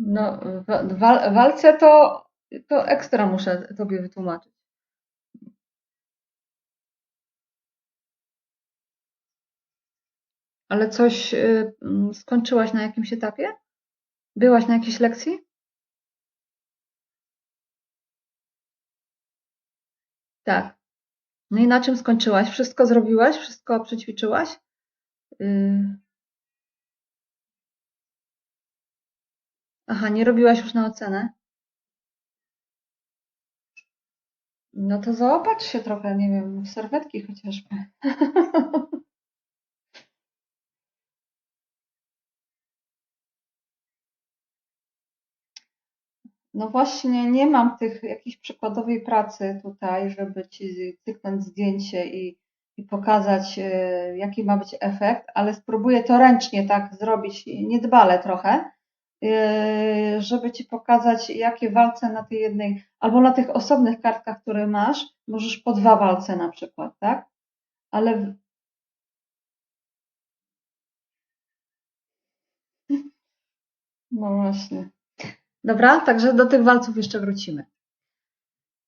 No, w wal walce to to ekstra muszę tobie wytłumaczyć. Ale coś, y, mm, skończyłaś na jakimś etapie? Byłaś na jakiejś lekcji? Tak. No i na czym skończyłaś? Wszystko zrobiłaś? Wszystko przećwiczyłaś? Y Aha, nie robiłaś już na ocenę? No to zaopatrz się trochę, nie wiem, w serwetki chociażby. No właśnie, nie mam tych jakiejś przykładowej pracy tutaj, żeby ci cyknąć zdjęcie i, i pokazać, e, jaki ma być efekt, ale spróbuję to ręcznie tak zrobić, niedbale trochę, żeby ci pokazać, jakie walce na tej jednej, albo na tych osobnych kartkach, które masz, możesz po dwa walce na przykład, tak? Ale w- no właśnie. Dobra, także do tych walców jeszcze wrócimy.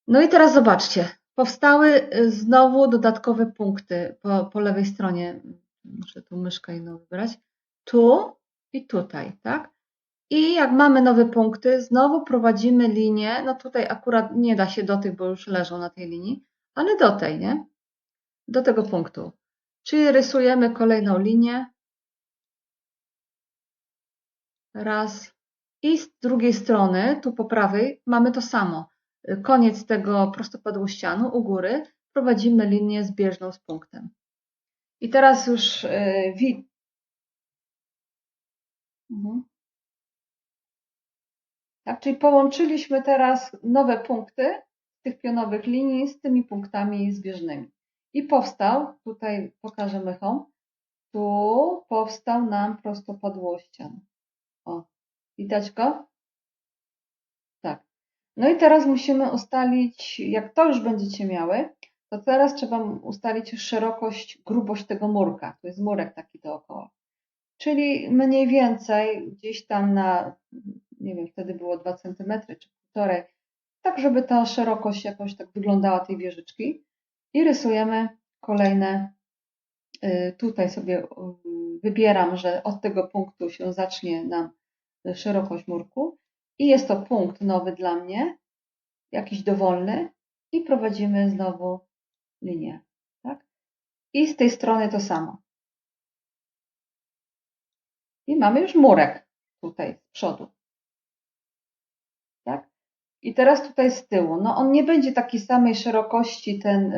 No i teraz zobaczcie. Powstały y, znowu dodatkowe punkty po, po lewej stronie. Muszę tu myszkę inną wybrać. Tu i tutaj, tak? I jak mamy nowe punkty, znowu prowadzimy linię. No tutaj akurat nie da się do tych, bo już leżą na tej linii, ale do tej, nie? Do tego punktu. Czyli rysujemy kolejną linię. Raz, i z drugiej strony, tu po prawej, mamy to samo. Koniec tego prostopadłościanu u góry prowadzimy linię zbieżną z punktem. I teraz już yy, wi... Mhm. Tak, czyli połączyliśmy teraz nowe punkty tych pionowych linii z tymi punktami zbieżnymi. I powstał, tutaj pokażę mychą, tu powstał nam prostopadłościan. O, Widać go? Tak. No i teraz musimy ustalić, jak to już będziecie miały, to teraz trzeba ustalić szerokość, grubość tego murka. To jest murek taki dookoła. Czyli mniej więcej gdzieś tam na, nie wiem, wtedy było 2 cm czy 1,5, tak żeby ta szerokość jakoś tak wyglądała tej wieżyczki. I rysujemy kolejne. Y, tutaj sobie y, wybieram, że od tego punktu się zacznie nam szerokość murku i jest to punkt nowy dla mnie, jakiś dowolny i prowadzimy znowu linię. Tak? I z tej strony to samo. I mamy już murek tutaj z przodu. I teraz tutaj z tyłu. No on nie będzie takiej samej szerokości, ten,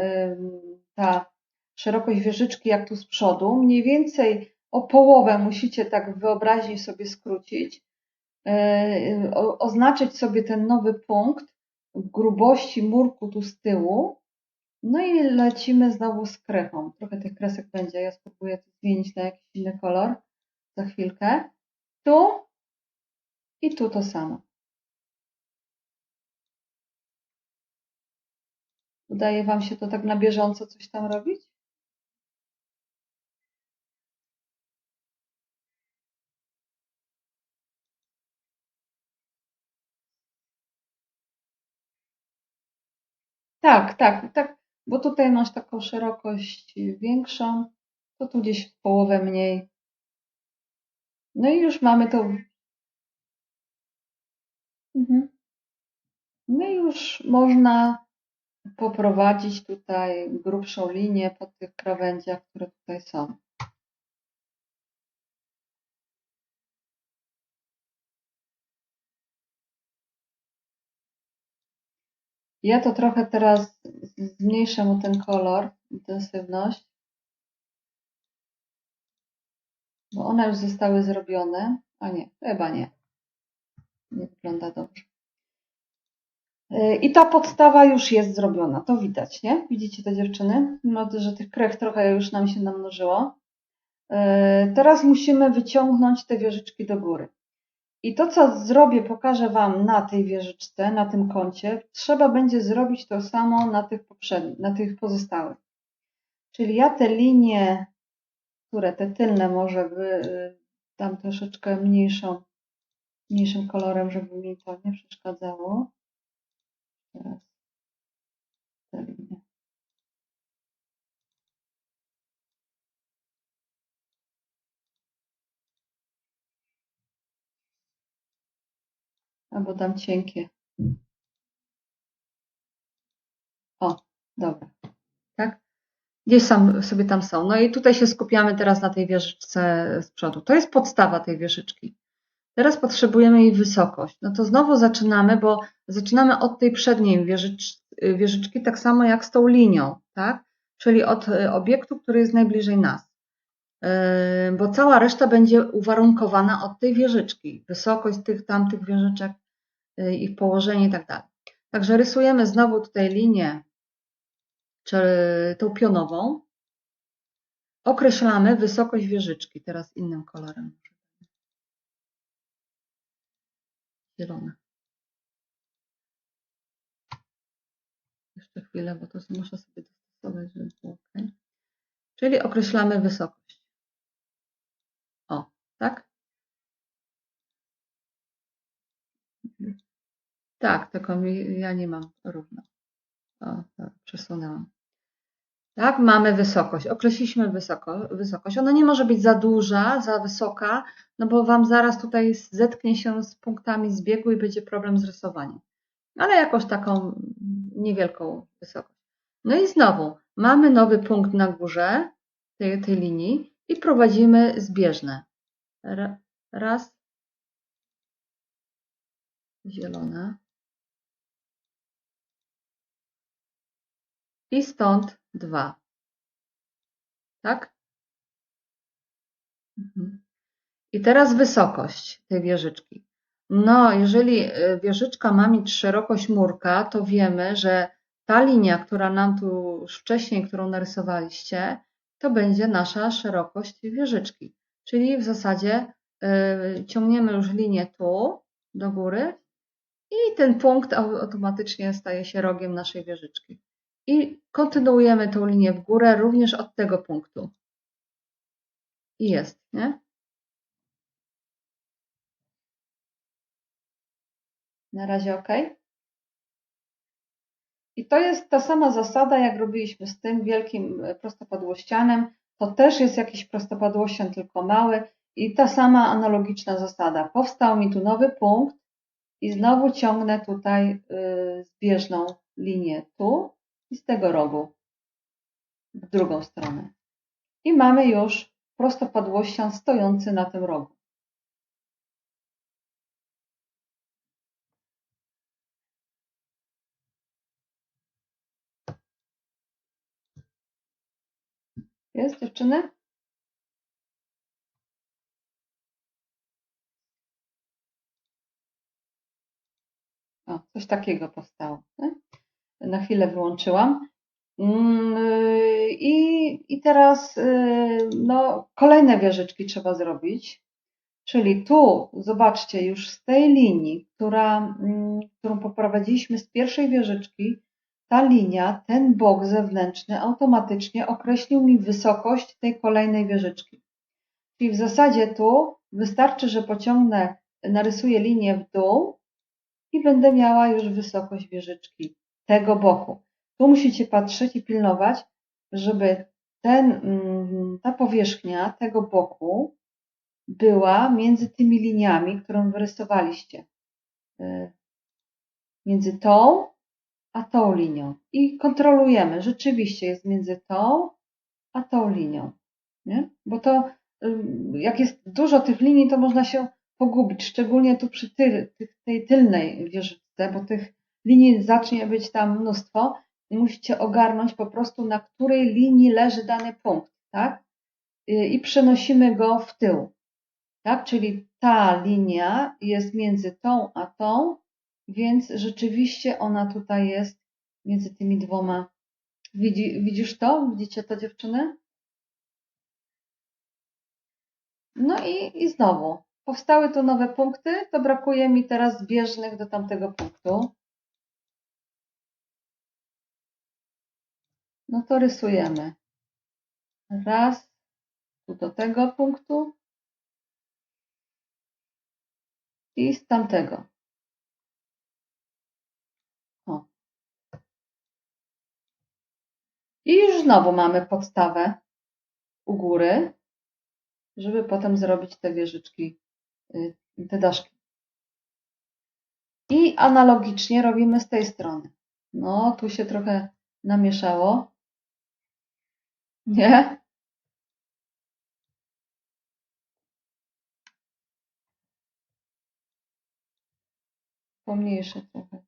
ta szerokość wieżyczki jak tu z przodu. Mniej więcej o połowę musicie tak wyobraźni sobie skrócić, E, oznaczyć sobie ten nowy punkt grubości murku tu z tyłu. No i lecimy znowu z krechą. Trochę tych kresek będzie. Ja spróbuję to zmienić na jakiś inny kolor za chwilkę. Tu i tu to samo. Udaje Wam się to tak na bieżąco coś tam robić? Tak, tak, tak, bo tutaj masz taką szerokość większą, to tu gdzieś w połowę mniej. No i już mamy to. Mhm. No i już można poprowadzić tutaj grubszą linię po tych krawędziach, które tutaj są. Ja to trochę teraz zmniejszę mu ten kolor, intensywność, bo one już zostały zrobione. A nie, chyba nie. Nie wygląda dobrze. Y, I ta podstawa już jest zrobiona, to widać, nie? Widzicie te dziewczyny? Mimo, że tych krech trochę już nam się namnożyło. Y, teraz musimy wyciągnąć te wieżyczki do góry. I to, co zrobię, pokażę Wam na tej wieżyczce, na tym kącie. Trzeba będzie zrobić to samo na tych poprzednich, na tych pozostałych. Czyli ja te linie, które te tylne może by, tam troszeczkę mniejszą mniejszym kolorem, żeby mi to nie przeszkadzało. Teraz te linie. Albo dam cienkie. O, dobra. Tak? Gdzieś sam sobie tam są. No i tutaj się skupiamy teraz na tej wieżyczce z przodu. To jest podstawa tej wieżyczki. Teraz potrzebujemy jej wysokość. No to znowu zaczynamy, bo zaczynamy od tej przedniej wieżycz, wieżyczki, tak samo jak z tą linią, tak? Czyli od y, obiektu, który jest najbliżej nas. Yy, Bo cała reszta będzie uwarunkowana od tej wieżyczki. Wysokość tych tamtych wieżyczek, y, ich położenie i tak. Także rysujemy znowu tutaj linię, czy tą pionową. Określamy wysokość wieżyczki, teraz innym kolorem. Zielone. Jeszcze chwilę, bo to muszę sobie dostosować, żeby było ok. Czyli określamy wysokość. O, tak? Tak, tylko mi, ja nie mam równo. O, tak, przesunęłam. Tak, mamy wysokość. Określiliśmy wysoko, wysokość. Ona nie może być za duża, za wysoka, no bo Wam zaraz tutaj zetknie się z punktami zbiegu i będzie problem z rysowaniem. Ale jakąś taką niewielką wysokość. No i znowu mamy nowy punkt na górze tej, tej linii i prowadzimy zbieżne. Ra- Raz. Zielone. I stąd dwa. Tak? Mhm. I teraz wysokość tej wieżyczki. No, jeżeli y, wieżyczka ma mieć szerokość murka, to wiemy, że ta linia, która nam tu już wcześniej, którą narysowaliście, to będzie nasza szerokość wieżyczki. Czyli w zasadzie y, ciągniemy już linię tu do góry i ten punkt au- automatycznie staje się rogiem naszej wieżyczki. I kontynuujemy tą linię w górę również od tego punktu. I jest, nie? Na razie ok. I to jest ta sama zasada, jak robiliśmy z tym wielkim e, prostopadłościanem. To też jest jakiś prostopadłościan, tylko mały. I ta sama analogiczna zasada. Powstał mi tu nowy punkt i znowu ciągnę tutaj y, zbieżną linię tu i z tego rogu w drugą stronę. I mamy już prostopadłościan stojący na tym rogu. Jest dziewczyny? O, coś takiego powstało. nie? Na chwilę wyłączyłam. Mm, I, I teraz y, no, kolejne wieżyczki trzeba zrobić. Czyli tu, zobaczcie, już z tej linii, która, mm, którą poprowadziliśmy z pierwszej wieżyczki, ta linia, ten bok zewnętrzny automatycznie określił mi wysokość tej kolejnej wieżyczki. Czyli w zasadzie tu wystarczy, że pociągnę, narysuję linię w dół i będę miała już wysokość wieżyczki tego boku. Tu musicie patrzeć i pilnować, żeby ten, mm, ta powierzchnia tego boku była między tymi liniami, którą wyrysowaliście. Y, Między tą a tą linią. I kontrolujemy, rzeczywiście jest między tą a tą linią. Nie? Bo to, y, jak jest dużo tych linii, to można się pogubić, szczególnie tu przy tej tylnej wieżyczce, bo tych linii zacznie być tam mnóstwo i musicie ogarnąć po prostu, na której linii leży dany punkt, tak? Y, I przenosimy go w tył, tak? Czyli ta linia jest między tą a tą, więc rzeczywiście ona tutaj jest między tymi dwoma. Widzi, widzisz to? Widzicie to dziewczyny? No i, i znowu, powstały tu nowe punkty, to brakuje mi teraz zbieżnych do tamtego punktu. No to rysujemy. Raz, tu do tego punktu. i z tamtego. O. I już znowu mamy podstawę u góry, żeby potem zrobić te wieżyczki, y, te daszki. I analogicznie robimy z tej strony. No, tu się trochę namieszało. Nie? Pomniejszę trochę.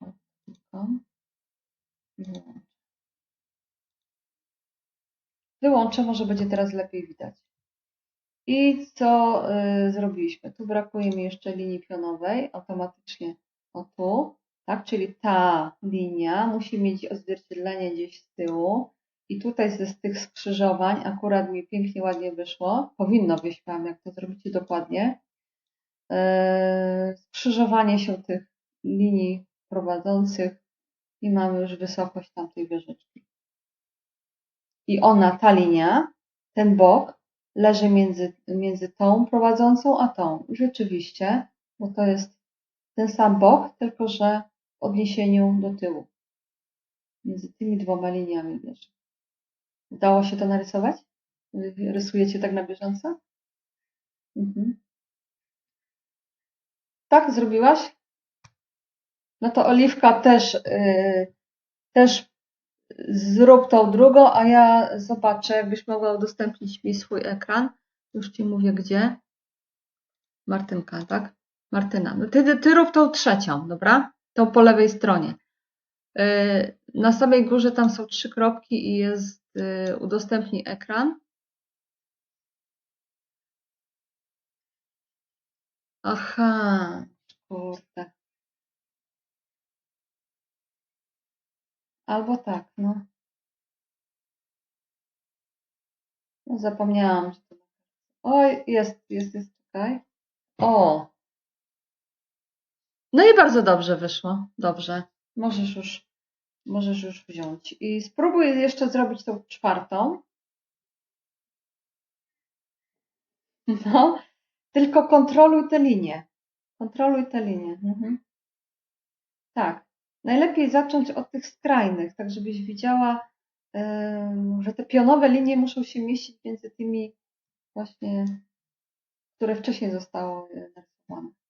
O, tylko. I Wyłączę. Wyłączę, może będzie teraz lepiej widać. I co y, zrobiliśmy? Tu brakuje mi jeszcze linii pionowej, automatycznie o tu, tak? Czyli ta linia musi mieć odzwierciedlenie gdzieś z tyłu. I tutaj ze z tych skrzyżowań akurat mi pięknie, ładnie wyszło. Powinno wyjść Wam, jak to zrobicie dokładnie. Yy, skrzyżowanie się tych linii prowadzących i mamy już wysokość tamtej wieżyczki. I ona, ta linia, ten bok leży między, między tą prowadzącą a tą. Rzeczywiście, bo to jest ten sam bok, tylko że w odniesieniu do tyłu. Między tymi dwoma liniami leży. Udało się to narysować? Rysujecie tak na bieżąco? Mhm. Tak, zrobiłaś? No to Oliwka też, yy, też zrób tą drugą, a ja zobaczę, jakbyś mogła udostępnić mi swój ekran. Już Ci mówię gdzie. Martynka, tak? Martyna. No ty, ty rób tą trzecią, dobra? Tą po lewej stronie. Yy, na samej górze tam są trzy kropki i jest yy, udostępnij ekran. Aha, kurde. Albo tak, no. no zapomniałam. Oj, jest, jest, jest tutaj. O! No i bardzo dobrze wyszło. Dobrze. Możesz już, możesz już wziąć. I spróbuj jeszcze zrobić tą czwartą. No, tylko kontroluj te linie. Kontroluj te linie. Mhm. Tak. Najlepiej zacząć od tych skrajnych, tak żebyś widziała, że te pionowe linie muszą się mieścić między tymi właśnie, które wcześniej zostało e, narysowane.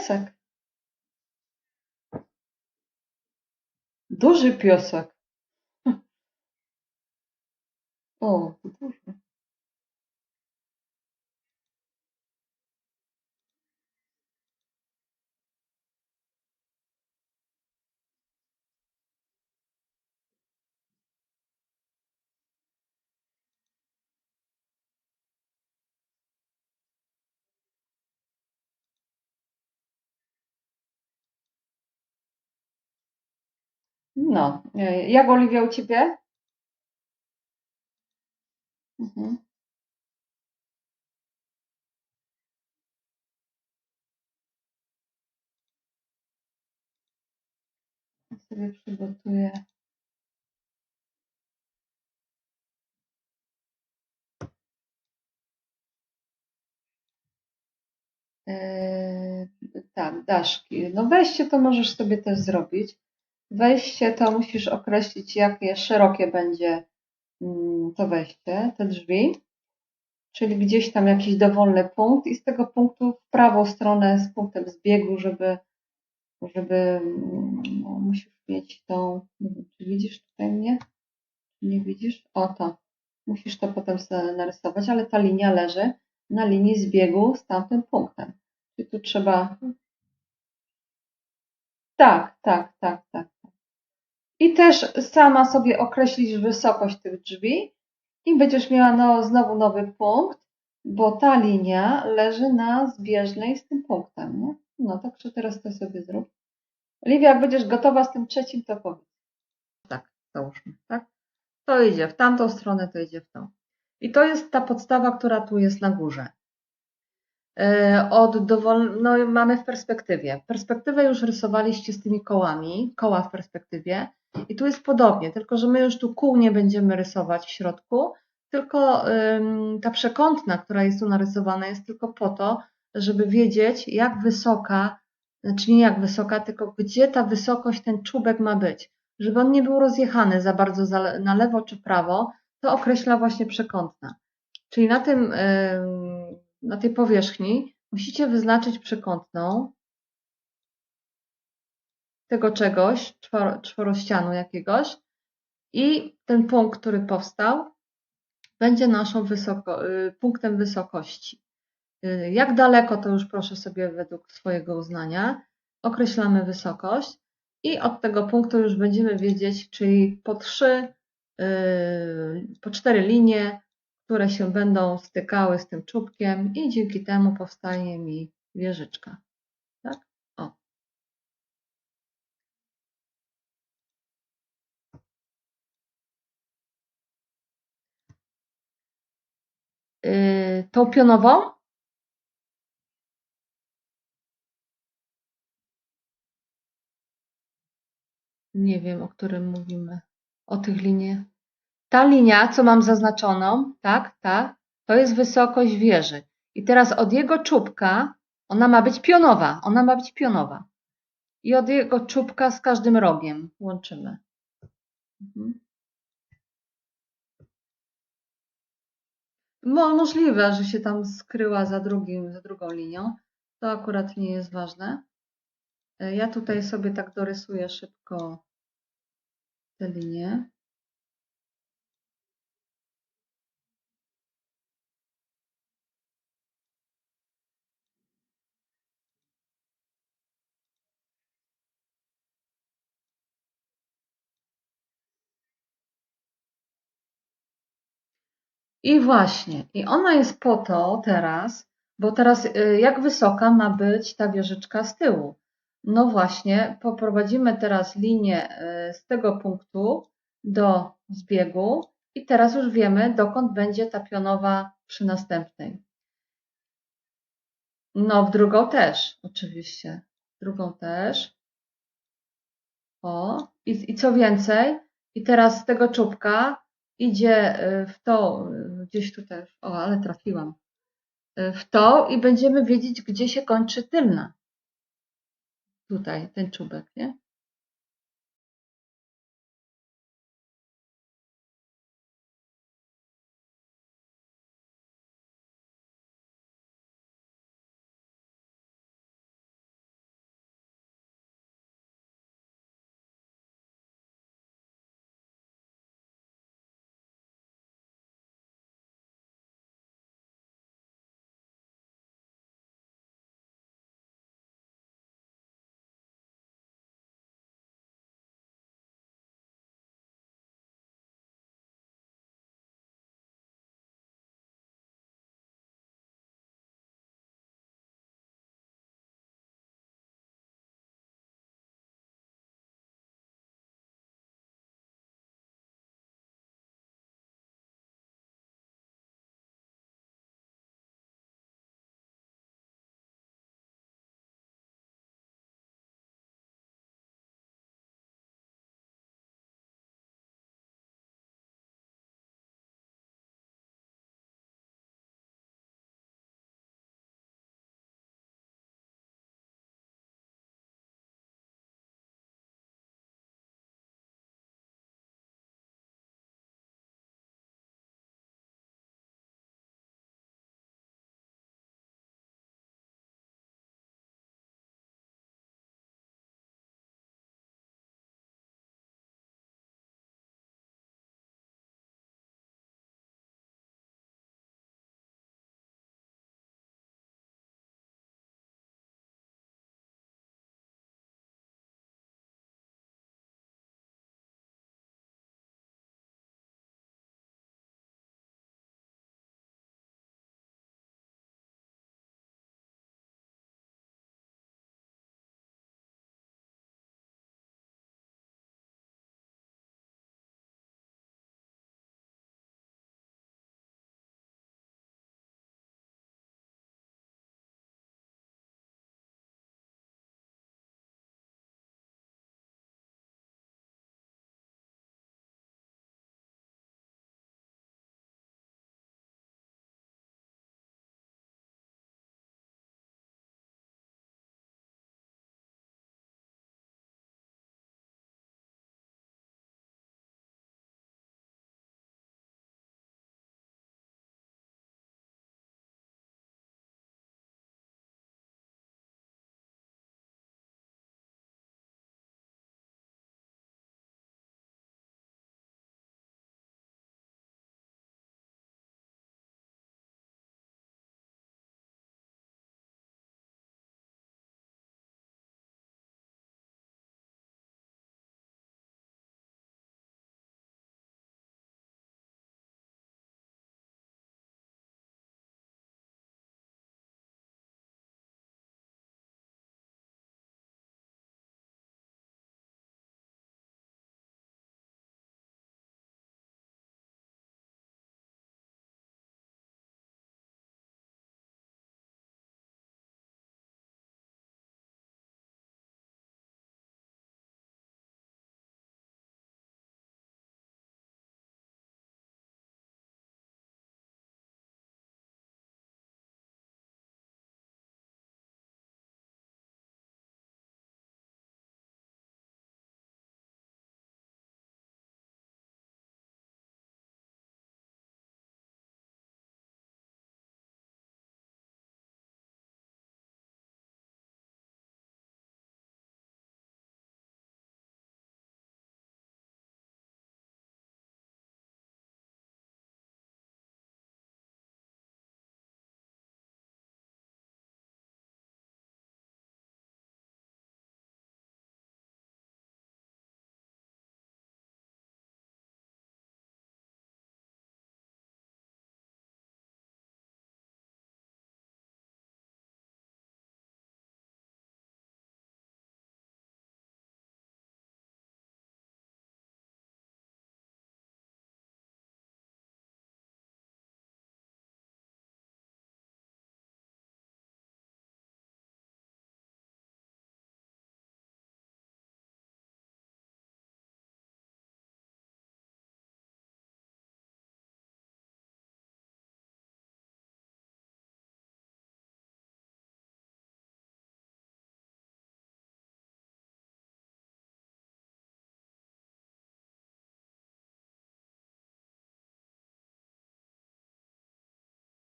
Piesek. Duży piesek. O, to No, e, jak Oliwia u Ciebie? Mhm. Sobie przygotuję. Eee, tak, daszki. No wejście to możesz sobie też zrobić. Wejście to musisz określić, jakie szerokie będzie mm, to wejście, te drzwi. Czyli gdzieś tam jakiś dowolny punkt i z tego punktu w prawą stronę z punktem zbiegu, żeby, żeby no, musisz mieć tą, czy widzisz tutaj mnie? Nie widzisz? O to. Musisz to potem sobie narysować, ale ta linia leży na linii zbiegu z tamtym punktem. Czyli tu trzeba. Tak, tak, tak, tak. I też sama sobie określisz wysokość tych drzwi i będziesz miała no, znowu nowy punkt, bo ta linia leży na zbieżnej z tym punktem. Nie? No, także teraz to sobie zrób. Oliwia, jak będziesz gotowa z tym trzecim, to powiedz. Tak, załóżmy, tak? To idzie w tamtą stronę, to idzie w tą. I to jest ta podstawa, która tu jest na górze. e, od dowol... no mamy w perspektywie. Perspektywę już rysowaliście z tymi kołami, koła w perspektywie i tu jest podobnie, tylko że my już tu kół nie będziemy rysować w środku, tylko ta przekątna, która jest tu narysowana jest tylko po to, żeby wiedzieć jak wysoka, znaczy nie jak wysoka, tylko gdzie ta wysokość, ten czubek ma być. Żeby on nie był rozjechany za bardzo na lewo czy prawo, to określa właśnie przekątna. Czyli na tym, ym, na tej powierzchni musicie wyznaczyć przekątną tego czegoś, czworo, czworościanu jakiegoś i ten punkt, który powstał, będzie naszą wysoko, y, punktem wysokości. Y, Jak daleko, to już proszę sobie według swojego uznania. Określamy wysokość i od tego punktu już będziemy wiedzieć, czyli po trzy, y, po cztery linie, które się będą stykały z tym czubkiem i dzięki temu powstanie mi wieżyczka. Tak? O. Y, Tą pionową Nie wiem, o którym mówimy. O tych liniach. Ta linia, co mam zaznaczoną, tak, ta, to jest wysokość wieży. I teraz od jego czubka, ona ma być pionowa, ona ma być pionowa. I od jego czubka z każdym rogiem łączymy. Mhm. Mo, możliwe, że się tam skryła za, drugim, za drugą linią. To akurat nie jest ważne. E, Ja tutaj sobie tak dorysuję szybko te linie. I właśnie, i ona jest po to teraz, bo teraz y, jak wysoka ma być ta wieżyczka z tyłu? No właśnie, poprowadzimy teraz linię y, z tego punktu do zbiegu i teraz już wiemy, dokąd będzie ta pionowa przy następnej. No, w drugą też, oczywiście. W drugą też. O, i, i co więcej, i teraz z tego czubka idzie y, w to, y, gdzieś tutaj, o, ale trafiłam, y, w to i będziemy wiedzieć, gdzie się kończy tylna. Tutaj, ten czubek, nie?